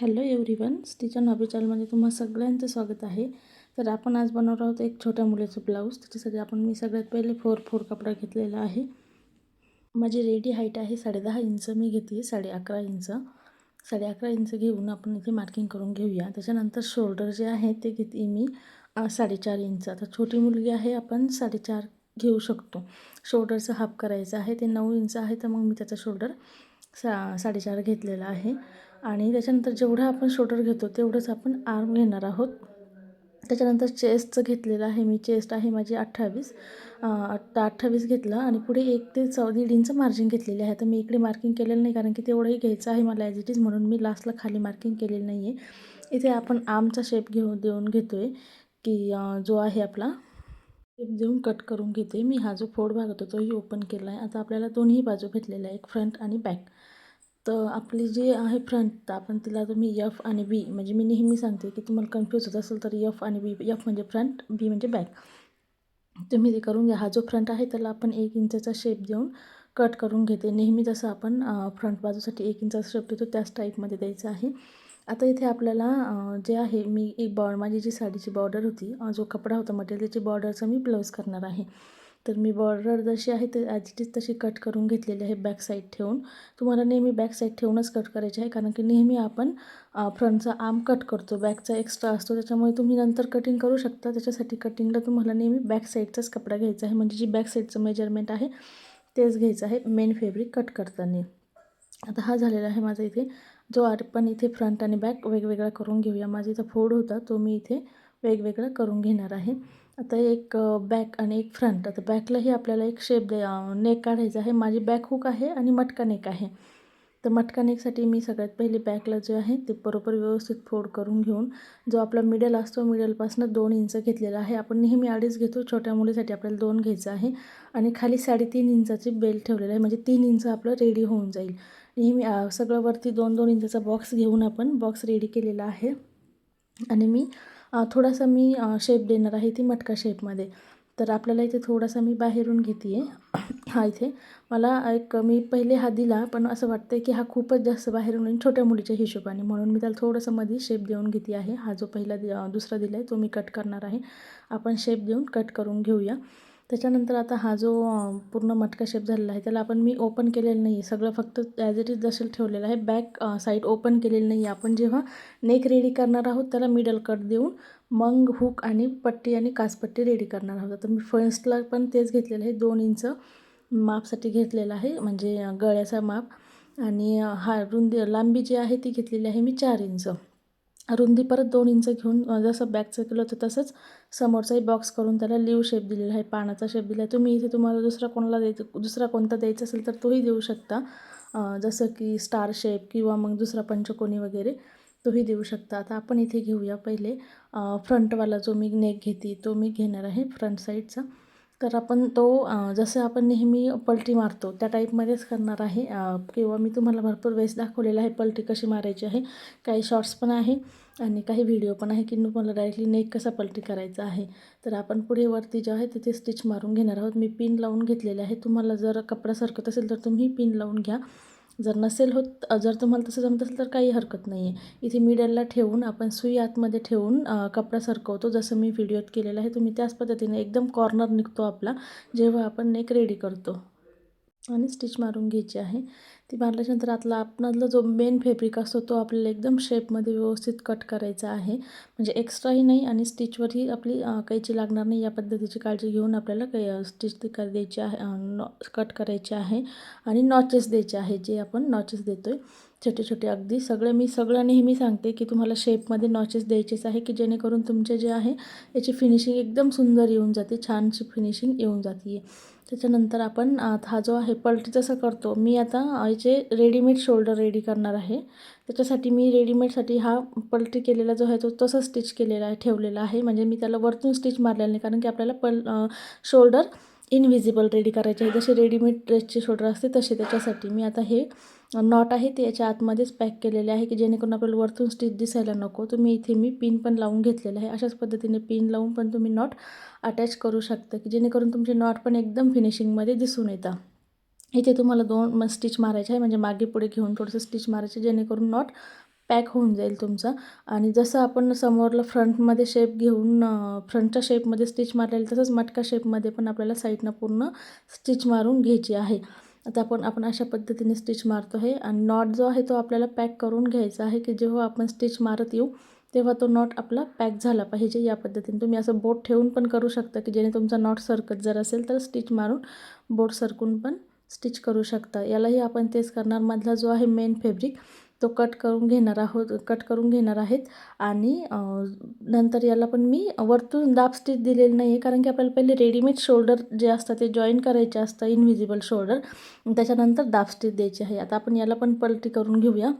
Hello everyone स्टिचन hobby चॅनलमध्ये तुम्हा सगळ्यांचं स्वागत आहे. तर आपण आज बनवणार आहोत एक छोट्या मुलीचं ब्लाऊज. त्याच्यासाठी आपण मी सगळ्यात पहिले फोर फोर कपडा घेतलेला आहे. माझी रेडी हाईट आहे साडेदहा इंच. मी घेते साडे अकरा इंच. साडे अकरा इंच घेऊन आपण इथे मार्किंग करून घेऊया. त्याच्यानंतर शोल्डर जे आहे ते घेते मी साडेचार इंच. आता छोटी मुलगी आहे आपण साडेचार घेऊ शकतो. शोल्डरचं हाफ करायचं आहे ते नऊ इंच आहे तर मग मी त्याचा शोल्डर सा साडेचार घेतलेला आहे. आणि त्याच्यानंतर जेवढं आपण शोल्डर घेतो तेवढंच आपण आर्म घेणार आहोत. त्याच्यानंतर चेस्टचं घेतलेलं आहे मी. चेस्ट आहे माझी अठ्ठावीस. अठ्ठावीस घेतलं आणि पुढे एक ते चौ दीड इंच मार्जिन घेतलेली आहे. तर मी इकडे मार्किंग केलेलं नाही कारण की तेवढंही घ्यायचं आहे मला ॲज इट इज म्हणून मी लास्टला खाली मार्किंग केलेलं नाही आहे इथे आपण आर्मचा शेप घेऊन देऊन घेतो आहे की जो आहे आपला. शेप देऊन कट करून घेते. मी हा जो फोड भाग होता तोही ओपन केला आहे आता आपल्याला दोन्ही बाजू घेतलेल्या आहे एक फ्रंट आणि बॅक तर आपली जी आहे फ्रंट तर आपण तिला तुम्ही यफ आणि बी म्हणजे मी नेहमी सांगते की तुम्हाला कन्फ्यूज होत असेल तर यफ आणि बी यफ म्हणजे फ्रंट बी म्हणजे बॅक तुम्ही ते करून घ्या. हा जो फ्रंट आहे त्याला आपण एक इंचाचा शेप देऊन कट करून घेते. नेहमी जसं आपण फ्रंट बाजूसाठी एक इंचाचा शेप देतो त्याच टाईपमध्ये द्यायचं आहे. आता इथे आपल्याला जे आहे मी एक बॉ माझी जी साडीची बॉर्डर होती जो कपडा होता मटेरियल त्याची बॉर्डरचा मी ब्लाऊज करणार आहे. तर मी बॉर्डर जशी आहे ते ॲज इट इज तशी कट करून घेतलेली आहे बॅक साईड ठेवून. तुम्हाला नेहमी बॅक साईड ठेवूनच कट करायची आहे कारण की नेहमी आपण फ्रंटचा आर्म कट करतो. बॅकचा एक्स्ट्रा असतो त्याच्यामुळे तुम्ही नंतर कटिंग करू शकता. त्याच्यासाठी कटिंगला तुम्हाला नेहमी बॅक साईडचाच कपडा घ्यायचा आहे. म्हणजे जी बॅक साईडचं मेजरमेंट आहे तेच घ्यायचं आहे मेन फॅब्रिक कट करताना. आता हा झालेला आहे माझा इथे. जो आपण इथे फ्रंट आणि बॅक वेगवेगळा करून घेऊया. माझा इथं फोड होता तो मी इथे वेगवेगळा करून घेणार आहे. आता एक बॅक आणि एक फ्रंट आता बॅकलाही आपल्याला एक शेप दे नेक काढायचा आहे. माझी बॅक हुक आहे आणि मटका नेक आहे. तर मटका नेकसाठी मी सगळ्यात पहिले बॅकला जे आहे ते बरोबर व्यवस्थित फोड करून घेऊन जो आपला मिडल असतो मिडलपासून दोन इंच घेतलेला आहे. आपण नेहमी अडीच घेतो छोट्या मुलीसाठी आपल्याला दोन घ्यायचं आहे. आणि खाली साडेतीन इंचाची बेल्ट ठेवलेलं आहे. म्हणजे तीन इंच आपलं रेडी होऊन जाईल. नेहमी सगळं वरती दोन दोन इंचाचा बॉक्स घेऊन आपण बॉक्स रेडी केलेला आहे. आणि मी थोडासा मी शेप देणार आहे ती मटका शेपमध्ये तर आपल्याला इथे थोडासा मी बाहेरून घेते आहे हा इथे. मला एक मी पहिले हा दिला पण असं वाटतं की हा खूपच जास्त बाहेरून छोट्या मुलीच्या हिशोबाने. म्हणून मी त्याला थोडंसं मध्ये शेप देऊन घेते आहे. हा जो पहिला दि दुसरा दिला आहे तो मी कट करणार आहे. आपण शेप देऊन कट करून घेऊया. त्याच्यानंतर आता हा जो पूर्ण मटका शेप झालेला आहे त्याला आपण मी ओपन केलेलं नाही आहे सगळं फक्त ॲज इट इज जसेल ठेवलेलं आहे. बॅक साईड ओपन केलेलं नाही आहे आपण जेव्हा नेक रेडी करणार आहोत त्याला मिडल कट देऊन मग हुक आणि पट्टी आणि कासपट्टी रेडी करणार आहोत. तर मी फर्स्टला पण तेच घेतलेलं आहे. दोन इंच मापसाठी घेतलेलं आहे. म्हणजे गळ्याचा माप आणि हा रुंदी लांबी जी आहे ती घेतलेली आहे मी चार इंच रुंदी परत दोन इंच घेऊन जसं बॅगचं केलं होतं तसंच समोरचाही बॉक्स करून त्याला लिव शेप दिलेला आहे पानाचा शेप दिला आहे. तुम्ही इथे तुम्हाला दुसरा कोणाला द्यायचं दुसरा कोणता द्यायचा असेल तर तोही देऊ शकता. जसं की स्टार शेप किंवा मग दुसरा पंचकोनी वगैरे तोही देऊ शकता. आता आपण इथे घेऊया पहिले फ्रंटवाला जो मी नेक घेते तो मी घेणार आहे फ्रंट साईडचा तर आपण तो जसं आपण नेहमी पलटी मारतो त्या टाईपमध्येच करणार आहे. किंवा मी तुम्हाला भरपूर वेळेस दाखवलेलं आहे पलटी कशी मारायची आहे. काही शॉर्ट्स पण आहे आणि काही व्हिडिओ पण आहे की तुम्हाला डायरेक्टली नेक कसा पलटी करायचा आहे. तर आपण पुढे वरती जे आहे तिथे स्टिच मारून घेणार आहोत. मी पिन लावून घेतलेले आहे. तुम्हाला जर कपडा सरकत असेल तर तुम्ही पिन लावून घ्या. जर नसेल होत जर तुम्हाला तसं जमत असेल तर काही हरकत नाही आहे इथे मिडलला ठेवून आपण सुई आतमध्ये ठेवून कपडा सरकवतो. जसं मी व्हिडिओत केलेलं आहे तुम्ही त्याच पद्धतीने एकदम कॉर्नर निघतो आपला जेव्हा आपण नेक रेडी करतो. आणि स्टिच मारून घ्यायची आहे. ती मारल्याच्यानंतर आतला आपणातला जो मेन फॅब्रिक असतो तो आपल्याला एकदम शेपमध्ये व्यवस्थित कट करायचा आहे. म्हणजे एक्स्ट्राही नाही आणि स्टिचवरही आपली कैची लागणार नाही या पद्धतीची काळजी घेऊन आपल्याला कै स्टिच ती कर द्यायची आहे नॉ कट करायची आहे आणि नॉचेस द्यायचे आहे जे आपण नॉचेस देतो आहे छोटे छोटे अगदी सगळं मी सगळं नेहमी सांगते की तुम्हाला शेपमध्ये नॉचेस द्यायचेच आहे की जेणेकरून तुमचे जे आहे याची फिनिशिंग एकदम सुंदर येऊन जाते छानशी फिनिशिंग येऊन जाते. त्याच्यानंतर आपण हा जो आहे पलटी जसं करतो मी आता याचे रेडीमेड शोल्डर रेडी करणार आहे. त्याच्यासाठी मी रेडीमेडसाठी हा पलटी केलेला जो आहे तो तसं स्टिच केलेला आहे ठेवलेला आहे. म्हणजे मी त्याला वरतून स्टिच मारलेला नाही कारण की आपल्याला पल शोल्डर इनविजिबल रेडी करायचे आहे. जसे रेडीमेड ड्रेसचे शोल्डर असते तसे त्याच्यासाठी. मी आता हे नॉट आहे ते याच्या आतमध्येच पॅक केलेले आहे की जेणेकरून आपल्याला वरतून स्टिच दिसायला नको. तुम्ही इथे मी पिन पण लावून घेतलेलं आहे. अशाच पद्धतीने पिन लावून पण तुम्ही नॉट अटॅच करू शकता की जेणेकरून तुमचे नॉट पण एकदम फिनिशिंगमध्ये दिसून येतं. इथे तुम्हाला दोन स्टिच मारायचे आहे. म्हणजे मागे पुढे घेऊन थोडंसं स्टिच मारायचे जेणेकरून नॉट पॅक होऊन जाईल तुमचा. आणि जसं आपण समोरला फ्रंटमध्ये शेप घेऊन फ्रंटच्या शेपमध्ये स्टिच मारलेलं तसंच मटका शेपमध्ये पण आपल्याला साईडनं पूर्ण स्टिच मारून घ्यायची आहे. आता आपण आपण अशा पद्धतीने स्टिच मारतो आहे आणि नॉट जो आहे तो आपल्याला पॅक करून घ्यायचा आहे की जेव्हा आपण स्टिच मारत येऊ तेव्हा तो नॉट आपला पॅक झाला पाहिजे या पद्धतीने. तुम्ही असं बोट ठेवून पण करू शकता की जेणे तुमचा नॉट सरकत जर असेल तर स्टिच मारून बोट सरकून पण स्टिच करू शकता. यालाही आपण तेच करणार. मधला जो आहे मेन फॅब्रिक तो कट करून घेणार आहोत कट करून घेणार आहेत. आणि नंतर याला पण मी वरतून दाब स्टिच दिलेली नाही आहे कारण की आपल्याला पहिले रेडीमेड शोल्डर जे असतात ते जॉईन करायचे असतं इनव्हिजिबल शोल्डर त्याच्यानंतर दाब स्टिच द्यायची आहे. आता आपण याला पण पलटी करून घेऊया.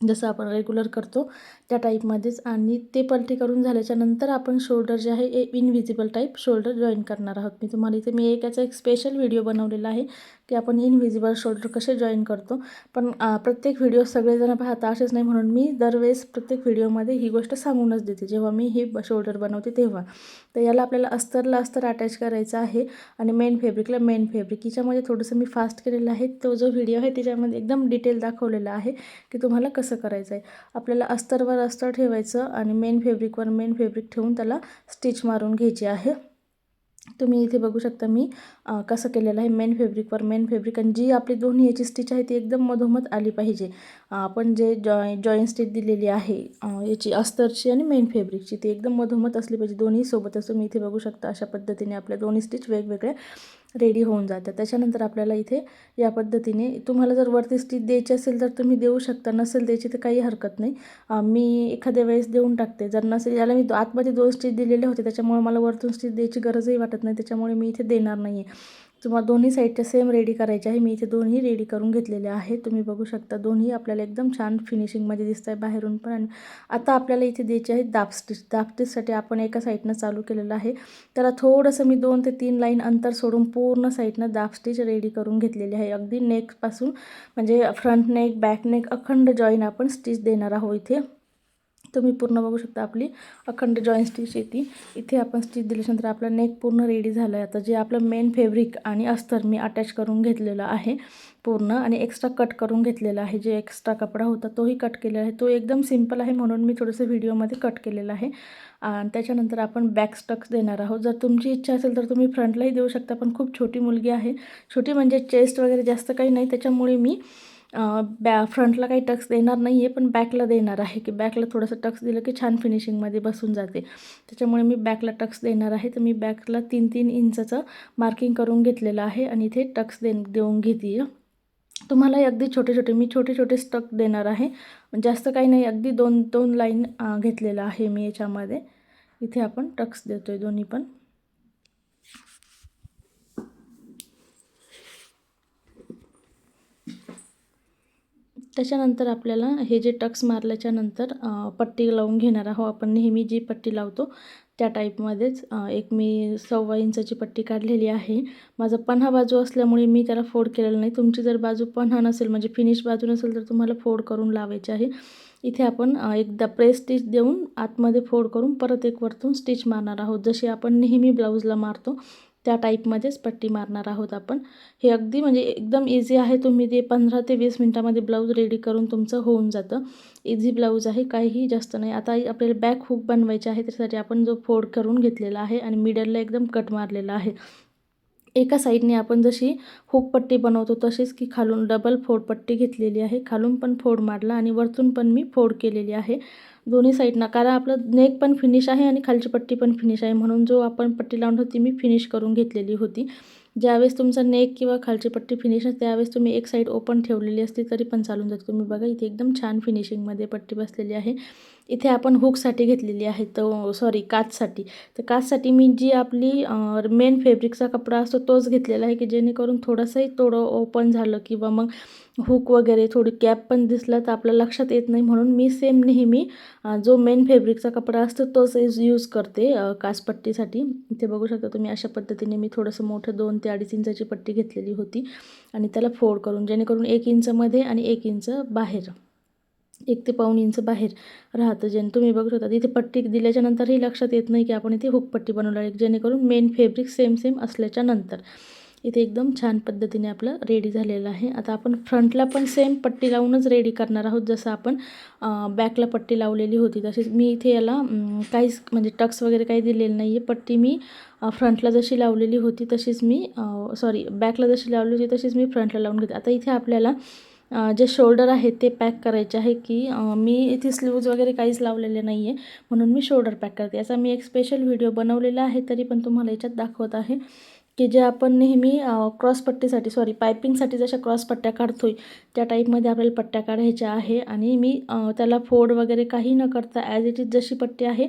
जसं आपण रेग्युलर करतो त्या टाईपमध्येच आणि ते पलटी करून झाल्याच्यानंतर आपण शोल्डर जे आहे a invisible type shoulder join करणार आहोत. मी तुम्हाला इथे मी एक याचा एक स्पेशल व्हिडिओ बनवलेला आहे. की आपण इनव्हिजिबल शोल्डर कसे जॉईन करतो. पण प्रत्येक व्हिडिओ सगळेजण पाहता असेच नाही म्हणून मी दरवेळेस प्रत्येक व्हिडिओमध्ये ही गोष्ट सांगूनच देते. जेव्हा मी हे शोल्डर बनवते तेव्हा. तर याला आपल्याला अस्तरला अस्तर अटॅच करायचं आहे. आणि मेन फेब्रिकला मेन फेब्रिक हिच्यामध्ये थोडंसं मी फास्ट केलेलं आहे. तो जो व्हिडिओ आहे त्याच्यामध्ये एकदम डिटेल दाखवलेला आहे की तुम्हाला कसं करायचं आहे आपल्याला अस्तरवर अस्तर ठेवायचं आणि मेन फेब्रिकवर मेन फेब्रिक ठेवून त्याला स्टिच मारून घ्यायची आहे. तुम्ही इथे बघू शकता मी कसं केलेलं आहे मेन फेब्रिकवर मेन फेब्रिक आणि जी आपली दोन्ही याची स्टिच आहे ती एकदम मधोमध आली पाहिजे. आपण जे जॉय जॉईन स्टिच दिलेली आहे याची अस्तरची आणि मेन फेब्रिकची ती एकदम मधोमध असली पाहिजे. दोन्ही सोबतच तुम्ही इथे बघू शकता अशा पद्धतीने आपल्या दोन्ही स्टिच वेगवेगळ्या रेडी होऊन जातात त्याच्यानंतर आपल्याला इथे या पद्धतीने तुम्हाला जर वरती स्टिच द्यायची असेल तर तुम्ही देऊ शकता. नसेल द्यायची तर काही हरकत नाही. मी एखाद्या वेळेस देऊन टाकते. जर नसेल याला मी आतमध्ये दोन स्टिच दिलेले होते त्याच्यामुळे मला वरतून स्टिच द्यायची गरजही वाटत नाही. त्याच्यामुळे मी इथे देणार नाही आहे तुम्हाला दोन्ही साईडच्या सेम रेडी करायचे आहे. मी इथे दोन्ही रेडी करून घेतलेले आहे तुम्ही बघू शकता दोन्ही आपल्याला एकदम छान फिनिशिंगमध्ये दिसत आहे बाहेरून पण. आणि आता आपल्याला इथे द्यायचे आहे दाब स्टिच दाब स्टिचसाठी आपण एका साईडनं चालू केलेलं आहे. त्याला थोडंसं मी दोन ते तीन लाईन अंतर सोडून पूर्ण साईडनं दाब स्टिच रेडी करून घेतलेली आहे. अगदी नेकपासून म्हणजे फ्रंट नेक बॅक नेक अखंड जॉईन आपण स्टिच देणार आहोत इथे. तुम्ही पूर्ण बघू शकता आपली अखंड जॉईन स्टिच येते इथे आपण स्टिच दिल्याच्यानंतर आपला नेक पूर्ण रेडी झालं आहे आता जे आपलं मेन फेब्रिक आणि अस्तर मी अटॅच करून घेतलेलं आहे पूर्ण आणि एक्स्ट्रा कट करून घेतलेला आहे. जे एक्स्ट्रा कपडा होता तोही कट केलेला आहे. तो एकदम सिंपल आहे म्हणून मी थोडंसं व्हिडिओमध्ये कट केलेलं आहे. आणि त्याच्यानंतर आपण बॅक स्टक्स देणार आहोत. जर तुमची इच्छा असेल तर तुम्ही फ्रंटलाही देऊ शकता पण खूप छोटी मुलगी आहे. छोटी म्हणजे चेस्ट वगैरे जास्त काही नाही. त्याच्यामुळे मी बॅ फ्रंटला काही टक्स देणार नाही आहे पण बॅकला देणार आहे की बॅकला थोडंसं टक्स दिलं की छान फिनिशिंगमध्ये बसून जाते. त्याच्यामुळे मी बॅकला टक्स देणार आहे. तर मी बॅकला तीन तीन इंचाचं मार्किंग करून घेतलेलं आहे आणि इथे टक्स दे देऊन घेते तुम्हाला अगदी छोटे छोटे मी छोटे छोटे स्टक देणार आहे. जास्त काही नाही अगदी दोन दोन लाईन घेतलेलं आहे मी याच्यामध्ये. इथे आपण टक्स देतो आहे दोन्ही पण. त्याच्यानंतर आपल्याला हे जे टक्स मारल्याच्यानंतर पट्टी लावून घेणार आहोत आपण. नेहमी जी पट्टी लावतो त्या टाईपमध्येच एक मी सव्वा इंचाची पट्टी काढलेली आहे. माझा पन्हा बाजू असल्यामुळे मी त्याला फोड केलेला नाही. तुमची जर बाजू पन्हा नसेल म्हणजे फिनिश बाजू नसेल तर तुम्हाला फोड करून लावायचे आहे. इथे आपण एकदा प्रेस स्टिच देऊन आतमध्ये फोड करून परत एक वरतून स्टिच मारणार आहोत. जशी आपण नेहमी ब्लाऊजला मारतो त्या टाईपमध्येच पट्टी मारणार आहोत आपण. हे अगदी म्हणजे एकदम इझी आहे. तुम्ही ते पंधरा ते वीस मिनटामध्ये ब्लाऊज रेडी करून तुमचं होऊन जातं. इझी ब्लाऊज आहे. काहीही जास्त नाही. आता आपल्याला बॅक हुक बनवायचे आहे. त्यासाठी आपण जो फोड करून घेतलेला आहे आणि मिडलला एकदम कट मारलेला आहे. एका साईडने आपण जशी हुकपट्टी बनवतो तशीच की खालून डबल फोडपट्टी घेतलेली आहे. खालून पण फोड मारला आणि वरतून पण मी फोड केलेली आहे. दोन्ही साईडनं कारण आपलं नेक पण फिनिश आहे आणि खालची पट्टी पण फिनिश आहे. म्हणून जो आपण पट्टी लावून होती मी फिनिश करून घेतलेली होती. ज्यावेळेस तुमचा नेक किंवा खालची पट्टी फिनिश असते त्यावेळेस तुम्ही एक साईड ओपन ठेवलेली असते तरी पण चालून जाते. तुम्ही बघा इथे एकदम छान फिनिशिंगमध्ये पट्टी बसलेली आहे. इथे आपण हुकसाठी घेतलेली आहे तर सॉरी काचसाठी. तर काचसाठी मी जी आपली मेन फेब्रिकचा कपडा असतो तोच घेतलेला आहे की जेणेकरून थोडंसंही थोडं ओपन झालं किंवा मग हुक वगैरे थोडी कॅप पण दिसला तर आपल्या लक्षात येत नाही. म्हणून मी सेम नेहमी जो मेन फेब्रिकचा कपडा असतो तोच यूज करते काचपट्टीसाठी. इथे बघू शकता तुम्ही अशा पद्धतीने मी थोडंसं मोठं दोन ते अडीच इंचाची पट्टी घेतलेली होती आणि त्याला फोड करून जेणेकरून एक इंचमध्ये आणि एक इंच बाहेर. एक ते पाऊन इंच बाहेर राहतं. जे तुम्ही बघू शकता इथे पट्टी दिल्याच्या नंतरही लक्षात येत नाही की आपण इथे हुक पट्टी बनवला आहे. जेणेकरून मेन फेब्रिक सेम सेम असल्याच्या नंतर इथे एकदम छान पद्धतीने आपलं रेडी झालेलं आहे. आता आपण फ्रंटला पण सेम पट्टी लावूनच रेडी करणार आहोत. जसं आपण बॅकला पट्टी लावलेली होती तशीच मी इथे याला काहीच म्हणजे टक्स वगैरे काही दिलेलं नाही आहे पट्टी मी फ्रंटला जशी लावलेली होती तशीच मी सॉरी बॅकला जशी लावली होती तशीच मी फ्रंटला लावून घेते. आता इथे आपल्याला जे शोल्डर आहे ते पॅक करायचे आहे की मी इथे स्लीव्ज वगैरे काहीच लावलेले नाही आहे म्हणून मी शोल्डर पॅक करते. याचा मी एक स्पेशल व्हिडिओ बनवलेला आहे तरी पण तुम्हाला याच्यात दाखवत आहे की जे आपण नेहमी क्रॉसपट्टीसाठी सॉरी पायपिंगसाठी जशा क्रॉस पट्ट्या काढतो आहे त्या टाईपमध्ये आपल्याला पट्ट्या काढायच्या आहे आणि मी त्याला फोड वगैरे काही न करता ॲज इट इज जशी पट्टी आहे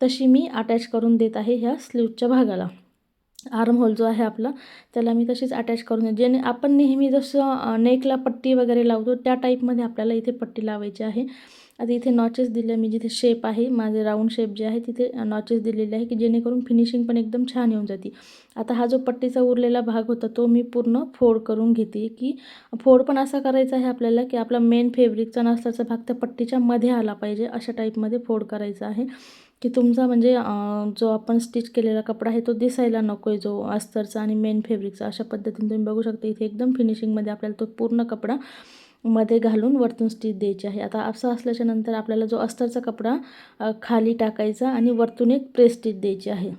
तशी मी अटॅच करून देत आहे ह्या स्लीवच्या भागाला. आर्म होल जो आहे आपला त्याला मी तशीच अटॅच करून जेणे आपण नेहमी जसं नेकला पट्टी वगैरे लावतो त्या टाईपमध्ये आपल्याला इथे पट्टी लावायची आहे. आता इथे नॉचेस दिले मी जिथे शेप आहे माझे राऊंड शेप जे आहे तिथे नॉचेस दिलेले आहे की जेणेकरून फिनिशिंग पण एकदम छान येऊन जाते. आता हा जो पट्टीचा उरलेला भाग होता तो मी पूर्ण फोड करून घेते की फोड पण असा करायचा आहे आपल्याला की आपला मेन फेब्रिकचा नसल्याचा भाग त्या पट्टीच्या मध्ये आला पाहिजे अशा टाईपमध्ये फोड करायचा आहे. की तुमचा म्हणजे जो आपण स्टिच केलेला कपडा आहे तो दिसायला नको आहे जो अस्तरचा आणि मेन फेब्रिकचा अशा पद्धतीने तुम्ही बघू शकता इथे एकदम फिनिशिंगमध्ये आपल्याला तो पूर्ण कपडा मध्ये घालून वरतून स्टिच द्यायची आहे. आता असं असल्याच्या नंतर आपल्याला जो अस्तरचा कपडा खाली टाकायचा आणि वरतून एक प्रेस स्टिच द्यायची आहे.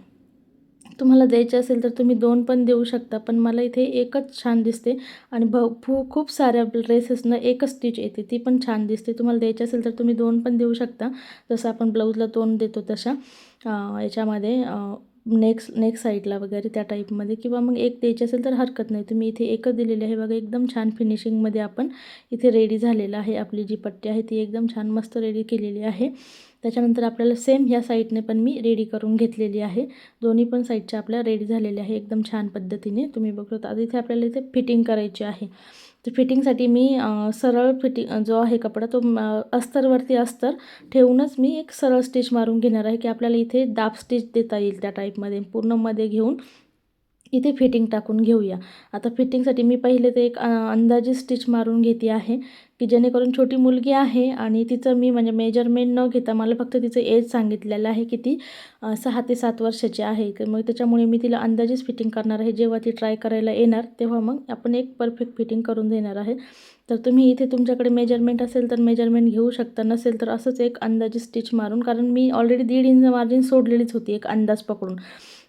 तुम्हाला द्यायचे असेल तर तुम्ही दोन पण देऊ शकता पण मला इथे एकच छान दिसते. आणि भ फू खूप साऱ्या ड्रेसेसनं एकच स्टिच येते ती पण छान दिसते. तुम्हाला द्यायची असेल तर तुम्ही दोन पण देऊ शकता. जसं आपण ब्लाऊजला दोन देतो तशा. याच्यामध्ये नेक्स्ट नेक्स्ट साईडला वगैरे त्या टाईपमध्ये. किंवा मग एक द्यायची असेल तर हरकत नाही. तुम्ही इथे एकच दिलेली आहे बघा एकदम छान फिनिशिंगमध्ये आपण इथे रेडी झालेलं आहे. आपली जी पट्टी आहे ती एकदम छान मस्त रेडी केलेली आहे. त्याच्यानंतर आपल्याला सेम ह्या साईडने पण मी रेडी करून घेतलेली आहे. दोन्ही पण साईडच्या आपल्या रेडी झालेल्या आहे एकदम छान पद्धतीने. तुम्ही बघतो आता इथे आपल्याला इथे फिटिंग करायची आहे. तर फिटिंगसाठी मी सरळ फिटिंग जो आहे कपडा तो अस्तरवरती अस्तर ठेवूनच मी एक सरळ स्टिच मारून घेणार आहे की आपल्याला इथे दाब स्टिच देता येईल त्या टाईपमध्ये पूर्णमध्ये घेऊन इथे फिटिंग टाकून घेऊया. आता फिटिंगसाठी मी पहिले ते एक अंदाजे स्टिच मारून घेते आहे. की जेणेकरून छोटी मुलगी आहे आणि तिचं मी म्हणजे मेजरमेंट न घेता मला फक्त तिचं एज सांगितलेलं आहे की ती सहा ते सात वर्षाची आहे. तर मग त्याच्यामुळे मी तिला अंदाजेच फिटिंग करणार आहे. जेव्हा ती ट्राय करायला येणार तेव्हा मग आपण एक परफेक्ट फिटिंग करून देणार आहे. तर तुम्ही इथे तुमच्याकडे मेजरमेंट असेल तर मेजरमेंट घेऊ शकता. नसेल तर असंच एक अंदाजे स्टिच मारून कारण मी ऑलरेडी दीड इंच मार्जिन सोडलेलीच होती एक अंदाज पकडून.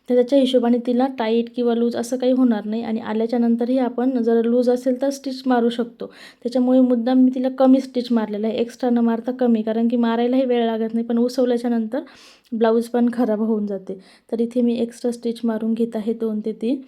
तर त्याच्या हिशोबाने तिला टाईट किंवा लूज असं काही होणार नाही आणि आल्याच्या नंतरही आपण जर लूज असेल तर स्टिच मारू शकतो. त्याच्यामुळे मुद्दाम मी तिला कमी स्टिच मारलेलं आहे. एक्स्ट्रा न मारता कमी कारण की मारायलाही वेळ लागत नाही पण उसवल्याच्या नंतर ब्लाऊज पण खराब होऊन जाते. तर इथे मी एक्स्ट्रा स्टिच मारून घेत आहे दोन ते तीन.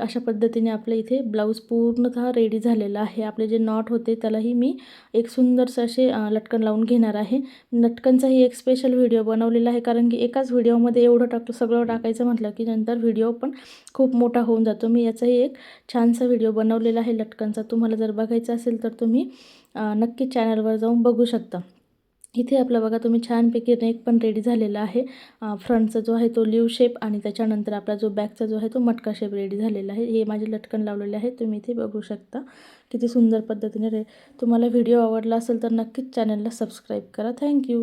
अशा पद्धतीने आपलं इथे ब्लाऊज पूर्णतः रेडी झालेला आहे. आपले जे नॉट होते त्यालाही मी एक सुंदरसं असे लटकन लावून घेणार आहे. लटकनचाही एक स्पेशल व्हिडिओ बनवलेला आहे कारण की एकाच व्हिडिओमध्ये एवढं टाकतो सगळं टाकायचं म्हटलं की नंतर व्हिडिओ पण खूप मोठा होऊन जातो. मी याचाही एक छानसा व्हिडिओ बनवलेला आहे लटकनचा. तुम्हाला जर बघायचा असेल तर तुम्ही नक्की चॅनलवर जाऊन बघू शकता. इथे आपलं बघा तुम्ही छानपैकी नेक पण रेडी झालेला आहे. फ्रंटचा जो आहे तो लिव शेप आणि त्याच्यानंतर आपला जो बॅकचा जो आहे तो मटका शेप रेडी झालेला आहे. हे माझे लटकन लावलेले आहे तुम्ही इथे बघू शकता. किती सुंदर पद्धतीने रे तुम्हाला व्हिडिओ आवडला असेल तर नक्कीच चॅनलला सबस्क्राईब करा. थँक्यू